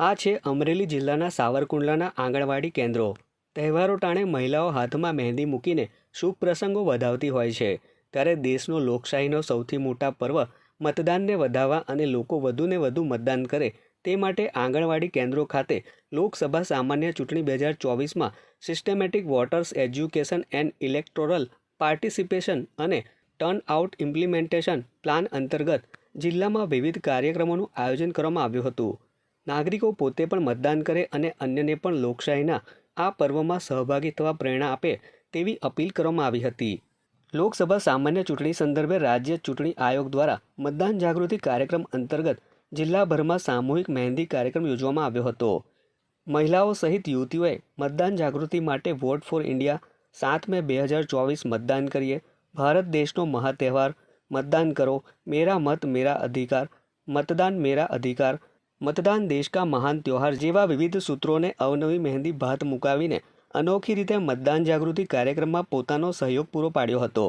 આ છે અમરેલી જિલ્લાના સાવરકુંડલાના આંગણવાડી કેન્દ્રો. તહેવારો ટાણે મહિલાઓ હાથમાં મહેંદી મૂકીને શુભ પ્રસંગો વધાવતી હોય છે. ત્યારે દેશનો લોકશાહીનો સૌથી મોટા પર્વ મતદાનને વધાવવા અને લોકો વધુને વધુ મતદાન કરે તે માટે આંગણવાડી કેન્દ્રો ખાતે લોકસભા સામાન્ય ચૂંટણી બે હજાર ચોવીસમાં systematic voters education and electoral participation અને ટર્ન આઉટ ઇમ્પ્લિમેન્ટેશન પ્લાન અંતર્ગત જિલ્લામાં વિવિધ કાર્યક્રમોનું આયોજન કરવામાં આવ્યું હતું. નાગરિકો પોતે પણ મતદાન કરે અને અન્યને પણ લોકશાહીના આ પર્વમાં સહભાગી થવા પ્રેરણા આપે તેવી અપીલ કરવામાં આવી હતી. લોકસભા સામાન્ય ચૂંટણી સંદર્ભે રાજ્ય ચૂંટણી આયોગ દ્વારા મતદાન જાગૃતિ કાર્યક્રમ અંતર્ગત જિલ્લાભરમાં સામૂહિક મહેંદી કાર્યક્રમ યોજવામાં આવ્યો હતો. મહિલાઓ સહિત યુવતીઓએ મતદાન જાગૃતિ માટે વોટ ફોર ઇન્ડિયા સાત મે બે હજાર ચોવીસ મતદાન કરીએ, ભારત દેશનો મહાતહેવાર મતદાન કરો, મેરા મત, મેરા અધિકાર, મતદાન મેરા અધિકાર મતદાન દેશ કા મહાન ત્યોહાર જેવા વિવિધ સૂત્રોને અવનવી મહેંદી ભાત મુકાવીને અનોખી રીતે મતદાન જાગૃતિ કાર્યક્રમમાં પોતાનો સહયોગ પૂરો પાડ્યો હતો.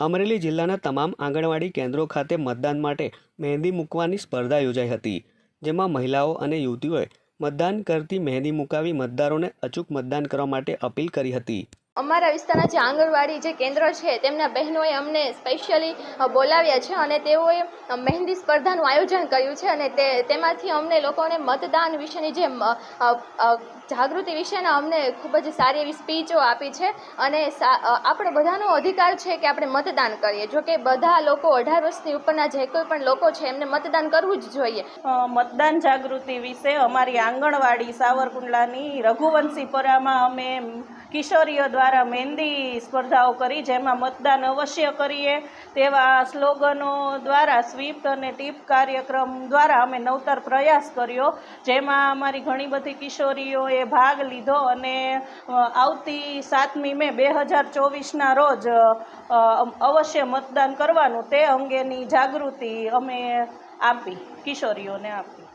અમરેલી જિલ્લાના તમામ આંગણવાડી કેન્દ્રો ખાતે મતદાન માટે મહેંદી મૂકવાની સ્પર્ધા યોજાઈ હતી, જેમાં મહિલાઓ અને યુવતીઓએ મતદાન કરતી મહેંદી મુકાવી મતદારોને અચૂક મતદાન કરવા માટે અપીલ કરી હતી. અમારા વિસ્તારના જે આંગણવાડી જે કેન્દ્ર છે, તેમના બહેનોએ અમને સ્પેશિયલી બોલાવ્યા છે અને તેઓએ મહેંદી સ્પર્ધાનું આયોજન કર્યું છે અને તે, તેમાંથી અમને લોકોને મતદાન વિશેની જે જાગૃતિ વિશેના અમને ખૂબ જ સારી એવી સ્પીચો આપી છે અને આપણે બધાનો અધિકાર છે કે આપણે મતદાન કરીએ. જો કે બધા લોકો અઢાર વર્ષની ઉપરના જે કોઈ પણ લોકો છે, એમને મતદાન કરવું જ જોઈએ. મતદાન જાગૃતિ વિશે અમારી આંગણવાડી સાવરકુંડલાની રઘુવંશી પરામાં અમે કિશોરીઓ દ્વારા મહેંદી સ્પર્ધાઓ કરી, જેમાં મતદાન અવશ્ય કરીએ. તેવા સ્લોગનો દ્વારા સ્વીપ અને ટીપ કાર્યક્રમ દ્વારા અમે નવતર પ્રયાસ કર્યો, જેમાં અમારી ઘણી બધી કિશોરીઓએ ભાગ લીધો અને આવતી સાતમી મે બે હજાર ચોવીસના રોજ અવશ્ય મતદાન કરવાનું તે અંગેની જાગૃતિ અમે આપી, કિશોરીઓને આપી.